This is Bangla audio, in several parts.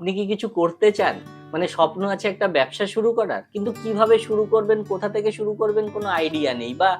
আপনি কি কিছু করতে চান? মানে স্বপ্ন আছে একটা ব্যবসা শুরু করার, কিন্তু কীভাবে শুরু করবেন, কোথা থেকে শুরু করবেন কোনো আইডিয়া নেই বা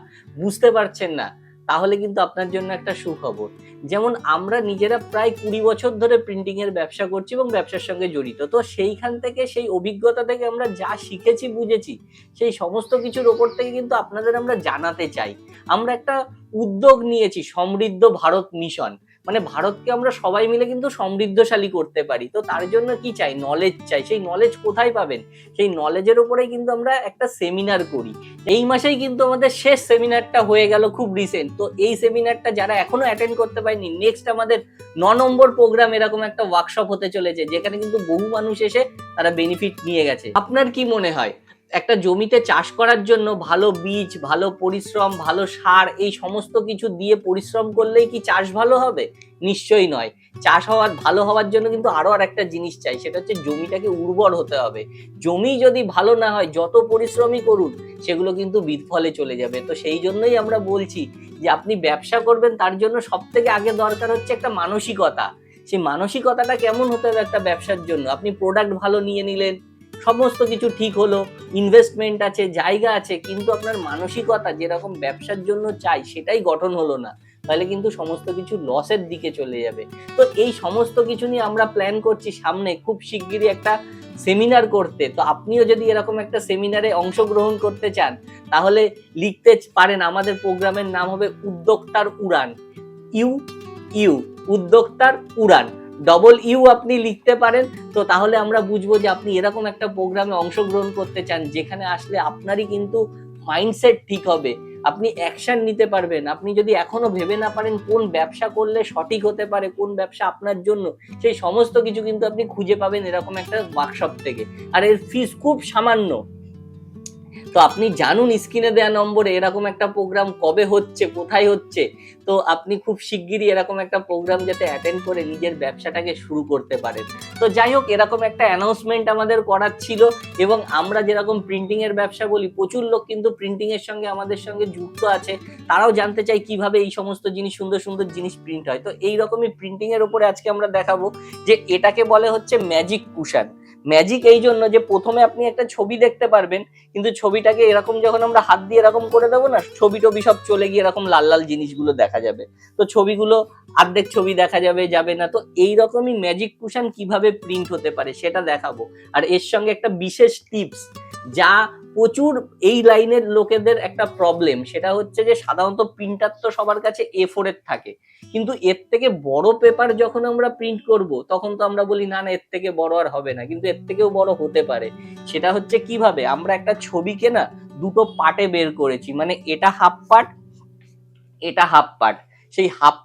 বুঝতে পারছেন না, তাহলে কিন্তু আপনার জন্য একটা সুখবর। যেমন আমরা নিজেরা প্রায় কুড়ি বছর ধরে প্রিন্টিং এর ব্যবসা করছি এবং ব্যবসার সঙ্গে জড়িত। তো সেইখান থেকে, সেই অভিজ্ঞতা থেকে আমরা যা শিখেছি, বুঝেছি, সেই সমস্ত কিছুর ওপর থেকে কিন্তু আপনাদের আমরা জানাতে চাই। আমরা একটা উদ্যোগ নিয়েছি, সমৃদ্ধ ভারত মিশন মানে ভারতকে আমরা সবাই মিলে কিন্তু সমৃদ্ধশালী করতে পারি। তো তার জন্য কি চাই? নলেজ চাই। সেই নলেজ কোথায় পাবেন? সেই নলেজের উপরেই কিন্তু আমরা একটা সেমিনার করি। এই মাসেই কিন্তু আমাদের শেষ সেমিনারটা হয়ে গেল খুব রিসেন্ট তো এই সেমিনারটা যারা এখনও অ্যাটেন্ড করতে পারেনি নেক্সট আমাদের ন নম্বর প্রোগ্রাম এরকম একটা ওয়ার্কশপ হতে চলেছে, যেখানে কিন্তু বহু মানুষ এসে তারা বেনিফিট নিয়ে গেছে। আপনার কি মনে হয়? একটা জমিতে চাষ করার জন্য ভালো বীজ, ভালো পরিশ্রম, ভালো সার, এই সমস্ত কিছু দিয়ে পরিশ্রম করলেই কি চাষ ভালো হবে? নিশ্চয়ই নয়। চাষ হওয়ার, ভালো হওয়ার জন্য কিন্তু আরও আর একটা জিনিস চাই, সেটা হচ্ছে জমিটাকে উর্বর হতে হবে। জমি যদি ভালো না হয়, যত পরিশ্রমই করুন, সেগুলো কিন্তু বিফলে চলে যাবে। তো সেই জন্যই আমরা বলছি যে আপনি ব্যবসা করবেন, তার জন্য সব থেকে আগে দরকার হচ্ছে একটা মানসিকতা। সেই মানসিকতাটা কেমন হতে হবে একটা ব্যবসার জন্য? আপনি প্রোডাক্ট ভালো নিয়ে নিলেন সমস্ত কিছু ঠিক হলো ইনভেস্টমেন্ট আছে, জায়গা আছে, কিন্তু আপনার মানসিকতা যেরকম ব্যবসার জন্য চাই সেটাই গঠন হলো না। তাহলে কিন্তু সমস্ত কিছু লসের দিকে চলে যাবে। তো এই সমস্ত কিছু নিয়ে আমরা প্ল্যান করছি সামনে খুব শিগগিরই একটা সেমিনার করতে। তো আপনিও যদি এরকম একটা সেমিনারে অংশগ্রহণ করতে চান, তাহলে লিখতে পারেন, আমাদের প্রোগ্রামের নাম হবে উদ্যোক্তার উড়ান। ইউ ইউ, উদ্যোক্তার উড়ান। ডবল ইউ আপনি লিখতে পারেন, তো তাহলে আমরা বুঝব যে আপনি এরকম একটা প্রোগ্রামে অংশগ্রহণ করতে চান, যেখানে আসলে আপনারই কিন্তু মাইন্ডসেট ঠিক হবে। আপনি অ্যাকশন নিতে পারবেন। আপনি যদি এখনও ভেবে না পারেন কোন ব্যবসা করলে সঠিক হতে পারে, কোন ব্যবসা আপনার জন্য, সেই সমস্ত কিছু কিন্তু আপনি খুঁজে পাবেন এরকম একটা ওয়ার্কশপ থেকে। আর এর ফিস খুব সামান্য। তো আপনি জানুন স্ক্রিনে দেওয়া নম্বরে এরকম একটা প্রোগ্রাম কবে হচ্ছে, কোথায় হচ্ছে। তো আপনি খুব শিগগিরই এরকম একটা প্রোগ্রাম যাতে অ্যাটেন্ড করে নিজের ব্যবসাটাকে শুরু করতে পারেন। তো যাই হোক, এরকম একটা অ্যানাউন্সমেন্ট আমাদের করার ছিল এবং আমরা যেরকম প্রিন্টিংয়ের ব্যবসা বলি, প্রচুর লোক কিন্তু প্রিন্টিংয়ের সঙ্গে আমাদের সঙ্গে যুক্ত আছে। তারাও জানতে চাই কীভাবে এই সমস্ত জিনিস, সুন্দর সুন্দর জিনিস প্রিন্ট হয়। তো এইরকমই প্রিন্টিংয়ের উপরে আজকে আমরা দেখাবো যে এটাকে বলে হচ্ছে ম্যাজিক কুশান ম্যাজিক এই জন্য যে প্রথমে আপনি একটা ছবি দেখতে পারবেন, কিন্তু ছবিটাকে এরকম যখন আমরা হাত দিয়ে এরকম করে দেবো না, ছবি টবি সব চলে গিয়ে এরকম লাল লাল জিনিসগুলো দেখা যাবে। তো ছবিগুলো আর্ধেক ছবি দেখা যাবে যাবে না। তো এই রকমই ম্যাজিক কুশন কীভাবে প্রিন্ট হতে পারে সেটা দেখাবো। আর এর সঙ্গে একটা বিশেষ টিপস যা প্রচুর এই লাইনের লোকেদের একটা প্রবলেম সেটা হচ্ছে যে সাধারণত প্রিন্টার তো সবার কাছে এ ফোরের থাকে। কিন্তু এর থেকে বড় পেপার যখন আমরা প্রিন্ট করব, তখন তো আমরা বলি, না না, এর থেকে বড় আর হবে না। কিন্তু এর থেকেও বড় হতে পারে। সেটা হচ্ছে কীভাবে? আমরা একটা ছবিকে না দুটো পার্টে বের করেছি। মানে এটা হাফ পার্ট এটা হাফ পার্ট সেই হাফ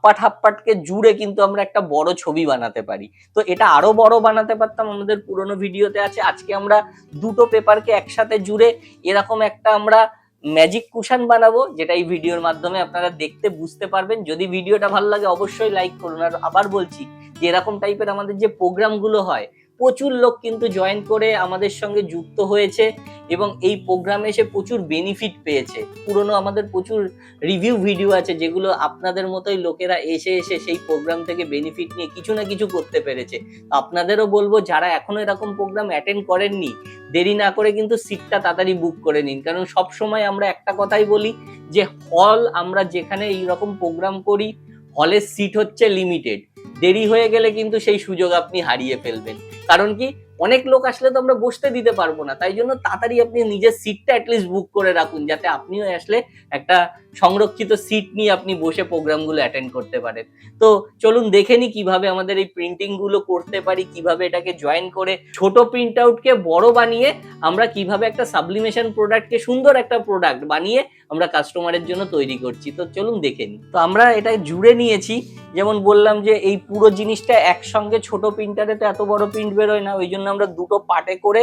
পার্টকে জুড়ে কিন্তু আমরা একটা বড় ছবি বানাতে পারি। তো এটা আরও বড় বানাতে পারতাম, আমাদের পুরোনো ভিডিওতে আছে। আজকে আমরা দুটো পেপারকে একসাথে জুড়ে এরকম একটা আমরা ম্যাজিক কুশন বানাবো, যেটা এই ভিডিওর মাধ্যমে আপনারা দেখতে বুঝতে পারবেন। যদি ভিডিওটা ভালো লাগে, অবশ্যই লাইক করুন। আর আবার বলছি যে এরকম টাইপের আমাদের যে প্রোগ্রামগুলো হয় প্রচুর লোক কিন্তু জয়েন করে আমাদের সঙ্গে যুক্ত হয়েছে এবং এই প্রোগ্রামে এসে প্রচুর বেনিফিট পেয়েছে। পুরনো আমাদের প্রচুর রিভিউ ভিডিও আছে যেগুলো আপনাদের মতোই লোকেরা এসে এসে সেই প্রোগ্রাম থেকে বেনিফিট নিয়ে কিছু না কিছু করতে পেরেছে। আপনাদেরও বলব, যারা এখনও এরকম প্রোগ্রাম অ্যাটেন্ড করেননি, দেরি না করে কিন্তু সিটটা তাড়াতাড়ি বুক করে নিন। কারণ সব সময় আমরা একটা কথাই বলি যে হল আমরা যেখানে এই রকম প্রোগ্রাম করি হলের সিট হচ্ছে লিমিটেড দেরি হয়ে গেলে কিন্তু সেই সুযোগ আপনি হারিয়ে ফেলবেন। কারণ কি? অনেক লোক আসলে তো আমরা বসতে দিতে পারব না, তাই জন্য তাড়াতাড়ি আপনি নিজের সিটটা অ্যাটলিস্ট বুক করে রাখুন, যাতে আপনিও আসলে একটা সংরক্ষিত সিট নিয়ে আপনি বসে প্রোগ্রামগুলো অ্যাটেন্ড করতে পারেন। তো চলুন দেখে নি কীভাবে আমাদের এই প্রিন্টিংগুলো করতে পারি, কীভাবে এটাকে জয়েন করে ছোট প্রিন্ট আউটকে বড় বানিয়ে আমরা কীভাবে একটা সাবলিমেশন প্রোডাক্টকে সুন্দর একটা প্রোডাক্ট বানিয়ে আমরা কাস্টমারের জন্য তৈরি করছি। তো চলুন দেখে নিই তো আমরা এটা জুড়ে নিয়েছি, যেমন বললাম যে এই পুরো জিনিসটা একসঙ্গে ছোট প্রিন্টারে তো এত বড় প্রিন্ট বেরোয় না, ওই জন্য আমরা দুটো পার্টে করে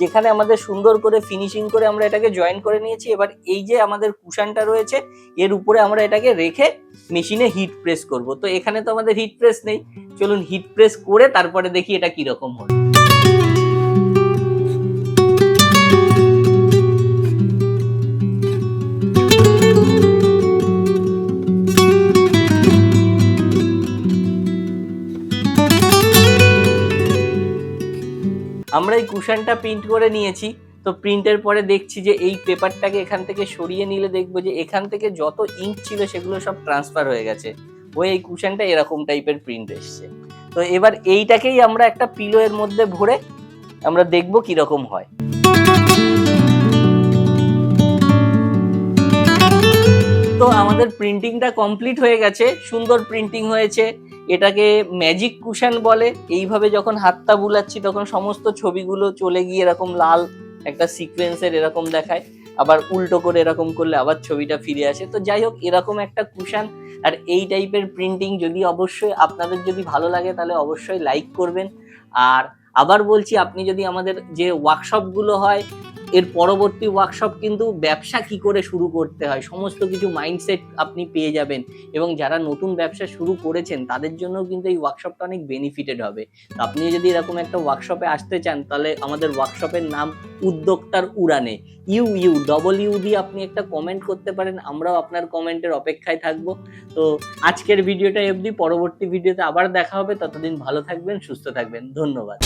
যেখানে আমাদের সুন্দর করে ফিনিশিং করে আমরা এটাকে জয়েন করে নিয়েছি। এবার এই যে আমাদের কুশানটা রয়েছে, এর উপরে আমরা এটাকে রেখে মেশিনে হিট প্রেস করব। তো এখানে তো আমাদের হিট প্রেস নেই। চলুন হিট প্রেস করে তারপরে দেখি এটা কীরকম হয়। আমরা এই কুশনটা প্রিন্ট করে নিয়েছি, তো প্রিন্টের পরে দেখছি যে এই পেপারটাকে এখান থেকে সরিয়ে নিলে দেখব যে এখান থেকে যত ইঙ্ক ছিল সেগুলো সব ট্রান্সফার হয়ে গেছে। ওই এই কুশনটা এরকম টাইপের প্রিন্ট এসছে। তো এবার এইটাকেই আমরা একটা পিলো এর মধ্যে ভরে আমরা দেখব কীরকম হয়। তো আমাদের প্রিন্টিংটা কমপ্লিট হয়ে গেছে, সুন্দর প্রিন্টিং হয়েছে। এটাকে ম্যাজিক কুশন বলে। এইভাবে যখন হাতটা বুলাচ্ছি, তখন সমস্ত ছবিগুলো চলে গিয়ে এরকম লাল একটা সিকোয়েন্সের এরকম দেখায়। আবার উল্টো করে এরকম করলে আবার ছবিটা ফিরে আসে। তো যাই হোক, এরকম একটা কুশান আর এই টাইপের প্রিন্টিং যদি অবশ্যই আপনাদের যদি ভালো লাগে, তাহলে অবশ্যই লাইক করবেন। আর আবার বলছি, আপনি যদি আমাদের যে ওয়ার্কশপগুলো হয় এর পরবর্তী ওয়ার্কশপ কিন্তু ব্যবসা কি করে শুরু করতে হয়? সমস্ত কিছু মাইন্ডসেট আপনি পেয়ে যাবেন এবং যারা নতুন ব্যবসা শুরু করেছেন, তাদের জন্য কিন্তু এই ওয়ার্কশপটা অনেক বেনিফিটেড হবে। তো আপনি যদি এরকম একটা ওয়ার্কশপে আসতে চান, তাহলে আমাদের ওয়ার্কশপের নাম উদ্যোক্তার উড়ানে। ইউ ইউ ডবল ইউ দিয়ে আপনি একটা কমেন্ট করতে পারেন, আমরাও আপনার কমেন্টের অপেক্ষায় থাকব। তো আজকের ভিডিওটা অবধি, পরবর্তী ভিডিওতে আবার দেখা হবে। ততদিন ভালো থাকবেন, সুস্থ থাকবেন। ধন্যবাদ।